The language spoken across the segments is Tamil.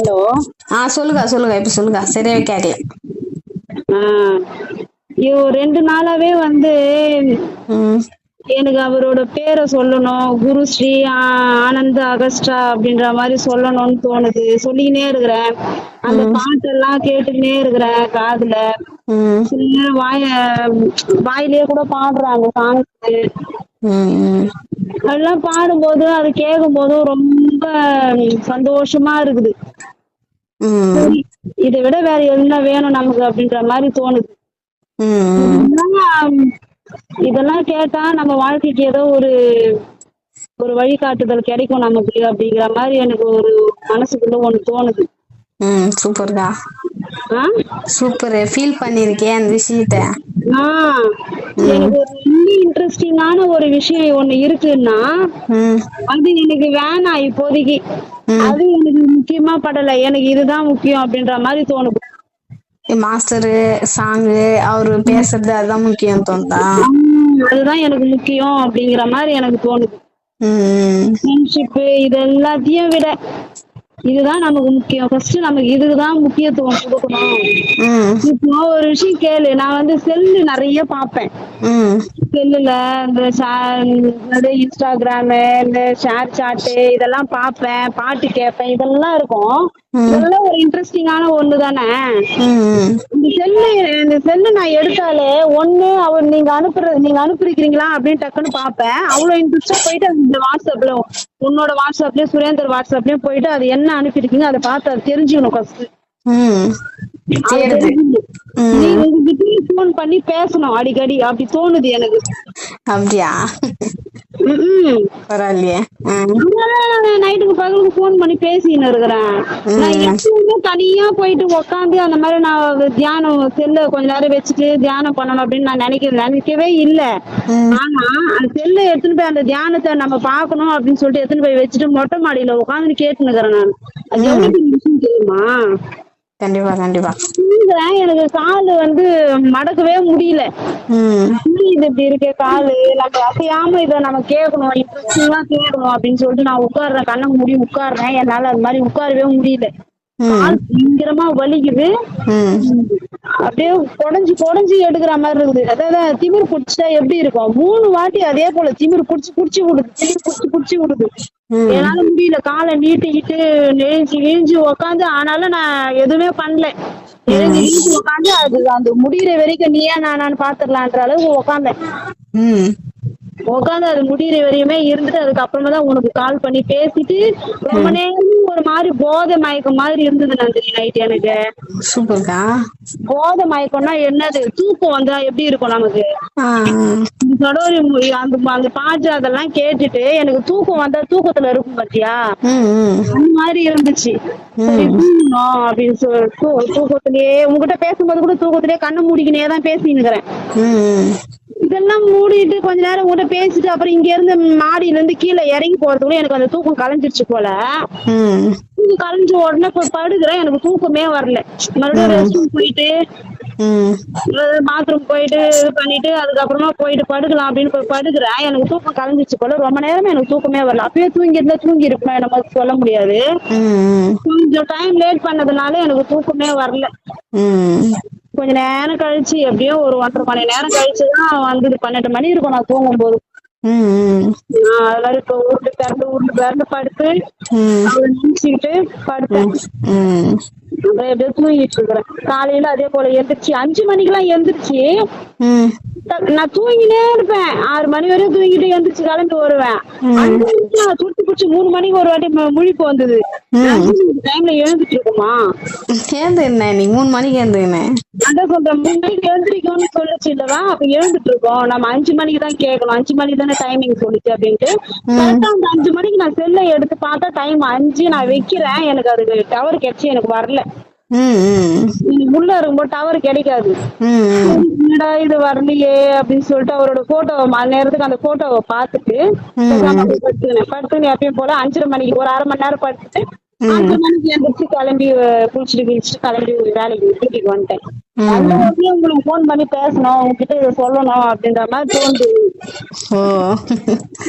ஹலோ. ஆ சொல்லுங்க சொல்லுங்க இப்ப சொல்லுங்க. சரியாவே கேட்கல ஐயோ ரெண்டு நாளாவே வந்து எனக்கு அவரோட பேரை சொல்லணும். குருஸ்ரீ ஆனந்த் அகஸ்டா அப்படின்ற மாதிரி சொல்லணும்னு தோணுது. சொல்லிக்கினே இருக்கிறேன். அந்த பாட்டெல்லாம் கேட்டுக்கினே இருக்கிறேன் காதுல. வாய வாயிலேயே கூட பாடுறேன் அந்த சாங்ஸ் அதெல்லாம் பாடும்போது அது கேட்கும் போதும் ரொம்ப சந்தோஷமா இருக்குது. இதை விட வேற என்ன வேணும் நமக்கு அப்படின்ற மாதிரி தோணுது. இதெல்லாம் கேட்டா நம்ம வாழ்க்கைக்கு ஏதோ ஒரு ஒரு வழிகாட்டுதல் கிடைக்கும் நமக்கு அப்படிங்கிற மாதிரி எனக்கு ஒரு மனசுக்குள்ள ஒண்ணு தோணுது. ஆ? சூப்பர். ஃபீல் பண்ணிருக்கேன் அந்த விஷயத்த. எனக்கு ஒரு இன்னும் இன்ட்ரெஸ்டிங்கான ஒரு விஷயம் ஒண்ணு இருக்குன்னா அது எனக்கு வேணாம் இப்போதைக்கு. அது எனக்கு முக்கியமா படல. எனக்கு இதுதான் முக்கியம் அப்படின்ற மாதிரி தோணுது. மாஸ்டரு சாங்கு அவரு பேசுறது அதுதான் முக்கியம் தோணுதா? அதுதான் எனக்கு முக்கியம் அப்படிங்கிற மாதிரி எனக்கு தோணுது. ஃப்ரெண்ட்ஷிப்பு இது எல்லாத்தையும் விட. இதுதான் நமக்கு முக்கியம். ஃபர்ஸ்ட் நமக்கு இதுக்குதான் முக்கியத்துவம் கொடுக்கணும். இப்போ ஒரு விஷயம் கேளு. நான் வந்து செல்லு நிறைய பார்ப்பேன். ம். செல்லுல இந்த இன்ஸ்டாகிராமு இந்த ஷேர் சாட்டு இதெல்லாம் பார்ப்பேன். பாட்டு கேட்பேன். இதெல்லாம் இருக்கும். இதெல்லாம் ஒரு இன்ட்ரெஸ்டிங்கான ஒண்ணு தானே செல்லு இந்த செல்லு நான் எடுத்தாலே ஒண்ணு அவர் நீங்க அனுப்புறது நீங்க அனுப்பிருக்கீங்களா அப்படின்னு டக்குன்னு பார்ப்பேன். அவ்வளவு இன்ட்ரெஸ்டா போயிட்டு அந்த வாட்ஸ்அப்ல உன்னோட வாட்ஸ்அப்லயும் சுரேந்தர் வாட்ஸ்அப்லயும் போயிட்டு அது என்ன அனுப்பிருக்கீங்க அதை பார்த்து அது தெரிஞ்சுக்கணும் ஃபர்ஸ்ட் ஃபோன் பண்ணி பேசணும் அடிக்கடி. அப்படி தோணுது எனக்கு. அப்படியா? நைட்டுக்கு பகலுக்கு ஃபோன் பண்ணி பேசின்னு இருக்கிறேன். நான் எப்பவுமே தனியா போயிட்டு உக்காந்து அந்த மாதிரி நான் தியானம் செல்ல கொஞ்ச நேரம் வச்சுட்டு தியானம் பண்ணணும் அப்படின்னு நான் நினைக்கிறேன் நினைக்கவே இல்ல. ஆனா அந்த செல்ல எடுத்துன்னு போய் அந்த தியானத்தை நம்ம பார்க்கணும் அப்படின்னு சொல்லிட்டு எடுத்துன்னு போய் வச்சுட்டு மொட்டை மாடியில உட்காந்து கேட்டுன்னு இருக்கிறேன் நான். அது எவ்வளவு தெரியுமா? கண்டிப்பா கண்டிப்பா. எனக்கு காலு வந்து மடக்கவே முடியல. இது இப்படி இருக்கே காலு? நம்ம அசையாம இதை நம்ம கேட்கணும். இன்ட்ரெஸ்டிங்கா கேட்கணும் அப்படின்னு சொல்லிட்டு நான் உட்கார்றேன். கண்ணை மூடி உட்கார்றேன். என்னால அது மாதிரி உட்காரவே முடியல. பயங்கரமா வலிக்குது. அப்படியே குடஞ்சு குடஞ்சு எடுக்கிற மாதிரி இருக்குது. அதாவது திமிர் புடிச்சிட்டா எப்படி இருக்கும்? மூணு வாட்டி அதே போல திமிர் புடிச்சு புடிச்சு விடுது. திமிர் புடிச்சு புடிச்சு விடுது. என்னால முடியல. காலை நீட்டிக்கிட்டு நெஞ்சு நெஞ்சு உக்காந்து ஆனாலும் நான் எதுவுமே பண்ணல. எழுந்து நீச்சு உக்காந்து அது அந்த முடியிற வரைக்கும் நீயா நானான்னு பாத்துடலான்ற அளவுக்கு உக்காந்தேன். உட்காந்து அது முடியிற வரையுமே இருந்துட்டு அதுக்கப்புறமா தான் உனக்கு கால் பண்ணி பேசிட்டு ரொம்ப நேரம் ஒரு மாதிரி போதை மயக்கம் மாதிரி இருந்தது நந்தினி நைட் எனக்கு. போதை மயக்கம்னா என்னது? தூக்கம் வந்தா எப்படி இருக்கும் நமக்கு? அந்த அந்த பாட்டு அதெல்லாம் கேட்டுட்டு எனக்கு தூக்கம் வந்தா தூக்கத்துல இருக்கும் பாத்தியா? அந்த மாதிரி இருந்துச்சு. அப்படின்னு சொல்லி தூக்கத்திலேயே உங்ககிட்ட பேசும்போது கூட தூக்கத்திலேயே கண்ணு மூடிக்கினே தான் பேசினுக்கிறேன் இதெல்லாம் மூடிட்டு கொஞ்ச நேரம் கூட பேசிட்டு அப்புறம் இங்க இருந்து மாடியில இருந்து கீழே இறங்கி போறதுக்குள்ள எனக்கு அந்த தூக்கம் கலைஞ்சிருச்சு போல. தூக்கம் கலைஞ்ச உடனே போய் படுக்கிறேன். எனக்கு தூக்கமே வரல. மறுபடியும் ரெஸ்ட் ரூம் போயிட்டு பாத்ரூம் போயிட்டு இது பண்ணிட்டு அதுக்கப்புறமா போயிட்டு படுக்கலாம் அப்படின்னு போய் படுக்கிறேன். எனக்கு தூக்கம் கலைஞ்சிச்சு போல. ரொம்ப நேரமே எனக்கு தூக்கமே வரல. அப்பயே தூங்கி இருந்தா தூங்கி இருப்பேன் நம்ம சொல்ல முடியாது கொஞ்சம் டைம் லேட் பண்ணதுனால எனக்கு தூக்கமே வரல. கொஞ்ச நேரம் கழிச்சு எப்படியோ ஒரு ஒன்றரை மணி நேரம் கழிச்சு தான் வந்தது. பன்னெண்டு மணி இருக்கும் நான் தூங்கும் போது ம். நான் அது மாதிரி இப்போ உருண்டு பிறந்து உருண்டு பிறந்து படுத்து நினைச்சுக்கிட்டு படுத்தேன். அப்புறம் எப்படியோ தூங்கிட்டு இருக்கிறேன். காலையில அதே போல எந்திரிச்சு அஞ்சு மணிக்கெல்லாம் எந்திரிச்சு நான் தூங்கினே இருப்பேன். ஆறு மணி வரையும் தூங்கிட்டு எந்திரிச்சு கிளம்பி வருவேன். சுட்டு பிடிச்சி மூணு மணிக்கு ஒரு வாட்டி முழிப்பு வந்தது. டைம்ல ஏந்து என்ன நீ மூணு மணிக்கு ஏந்துக்கினேன் அதான் சொல்றேன் மூணு மணிக்கு எழுந்திரிக்கணும்னு சொல்லிச்சு இல்லவா? அப்ப எழுந்துட்டு இருக்கோம் நம்ம அஞ்சு மணிக்கு தான் கேட்கணும். அஞ்சு மணிக்கு தானே டைமிங் சொல்லிச்சு அப்படின்ட்டு. கரெக்டா அந்த அஞ்சு மணிக்கு நான் செல்லை எடுத்து பார்த்தா டைம் அஞ்சு நான் வைக்கிறேன். எனக்கு அதுக்கு டவர் கிடைச்சி எனக்கு வரல. உள்ள இருக்கும்போது டவர் கிடைக்காது. என்னடா இது வரலையே அப்படின்னு சொல்லிட்டு அவரோட போட்டோ மணி நேரத்துக்கு அந்த போட்டோவை பார்த்துட்டு போய் படுத்துக்கினேன். படுத்துன்னு எப்பயும் போல அஞ்சரை மணிக்கு ஒரு அரை மணி நேரம் படுத்துட்டு அஞ்சு மணிக்கு எந்திரிச்சு கிளம்பி குளிச்சுட்டு குளிச்சுட்டு கிளம்பி வேலைக்கு வீட்டுக்கு வந்துட்டேன். அந்த உடனே உங்களுக்கு ஃபோன் பண்ணி பேசணும் உங்ககிட்ட இதை சொல்லணும் அப்படின்ற மாதிரி தோணுது. ஓ.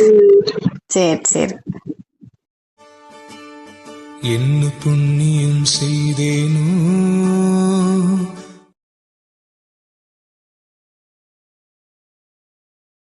உம். சரி சரி. என்ன புண்ணியம் செய்தேனோ